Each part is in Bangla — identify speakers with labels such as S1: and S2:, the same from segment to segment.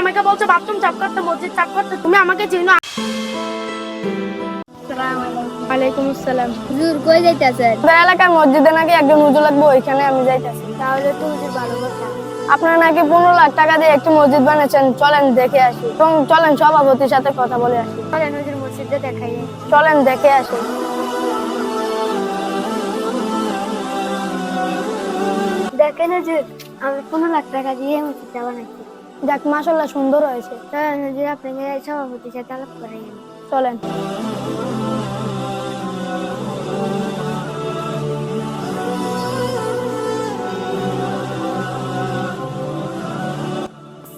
S1: আমাকে বলছো বাথরুম চাপ করতে মসজিদ চাপ করতে তুমি আমাকে চিনো। ওয়ালাইকুম আসসালাম।
S2: হুজুর কই যাইতাছেন?
S1: আমাদের এলাকার মসজিদে নাকি একজন উজু লাগবে ওইখানে আমি যাইতেছি।
S2: তাহলে তো হুজুর ভালো কথা।
S1: আপনারা নাকি পনেরো লাখ টাকা দিয়ে একটি মসজিদ বানিয়েছেন চলেন দেখে আসি। এবং চলেন সভাপতির সাথে কথা বলে আসি।
S2: চলেন হুজুর মসজিদে দেখাই।
S1: চলেন দেখে আসি।
S2: দেখেন হুজুর আমি পনেরো লাখ টাকা দিয়ে মসজিদটা বানাইছি।
S1: যাক মাসাল্লাহ সুন্দর হয়েছে।
S2: হুজুর আপনাকে সভাপতির সাথে আলাপ করাই
S1: চলেন।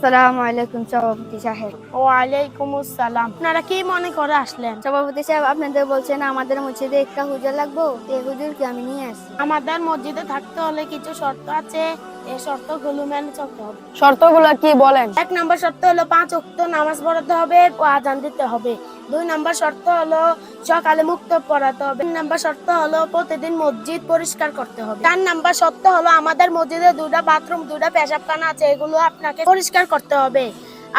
S2: আসসালামু আলাইকুম সভাপতি সাহেব।
S1: ওয়ালাইকুম আসসালাম। আপনারা কি মনে করে আসলেন?
S2: সভাপতি সাহেব আপনাদের বলছেন আমাদের মসজিদে একটা হুজুর লাগবো এই হুজুরকে আমি নিয়ে আসছি
S1: আমাদের মসজিদে থাকতে হলে কিছু শর্ত আছে। এই শর্তগুলো মেনে চলতে হবে। শর্তগুলো কি বলেন? এক নম্বর শর্ত হলো পাঁচ ওয়াক্ত নামাজ পড়াতে হবে ও আজান দিতে হবে। দুই নম্বর শর্ত হলো সকালে মুক্ত পড়াতে হবে। তিন নম্বর শর্ত হলো প্রতিদিন মসজিদ পরিষ্কার করতে হবে। চার নম্বর শর্ত হলো আমাদের মসজিদে দুটা বাথরুম দুটা পেশাবখানা আছে এগুলো আপনাকে পরিষ্কার করতে হবে।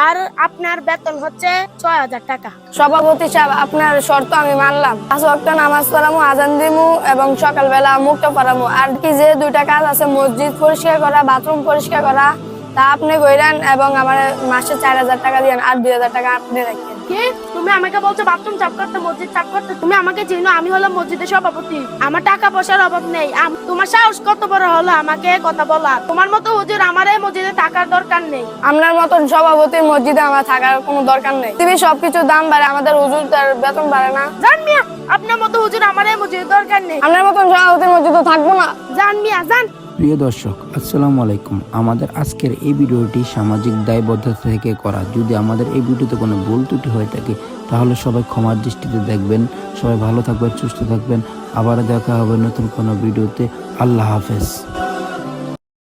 S1: আর আপনার বেতন হচ্ছে ছয় হাজার টাকা। সভাপতি সাহেব, আপনার শর্ত আমি মানলাম। পাঁচ নামাজ পড়ামু, আজান দিমু এবং সকালবেলা মুক্ত পড়ামু। আর কি যে দুইটা কাজ আছে, মসজিদ পরিষ্কার করা, বাথরুম পরিষ্কার করা, তা আপনি কইরেন এবং আমার মাসে চার হাজার টাকা দিয়েন আর দুই হাজার টাকা আপনি রাখেন। কি? তুমি আমাকে বলছো বাথরুম চাপ করতে, মসজিদ চাপ করতে? তুমি আমাকে চিনো, আমি হলো মসজিদের সভাপতি। আমার টাকা পয়সার অভাব নেই। তোমার সাহস কত বড় হলো আমাকে কথা বলা তোমার মতো হুজুর আমার দরকার নেই। আপনার মতন সভাপতি মসজিদে আমার থাকার কোনো দরকার নেই। তুমি সবকিছু দাম বাড়ে আমাদের হুজুর তার বেতন বাড়ে না। জান মিয়া আপনার মতো হুজুর আমার এই মসজিদে দরকার নেই। আপনার মতন সভাপতি মসজিদে থাকব না। জান মিয়া জান।
S3: প্রিয় দর্শক আসসালামু আলাইকুম। আমাদের আজকের এই ভিডিওটি সামাজিক দায়বদ্ধতা থেকে করা। যদি আমাদের এই ভিডিওতে কোনো ভুল ত্রুটি হয়ে থাকে তাহলে সবাই ক্ষমার দৃষ্টিতে দেখবেন। সবাই ভালো থাকবেন সুস্থ থাকবেন। আবার দেখা হবে নতুন কোনো ভিডিওতে। আল্লাহ হাফেজ।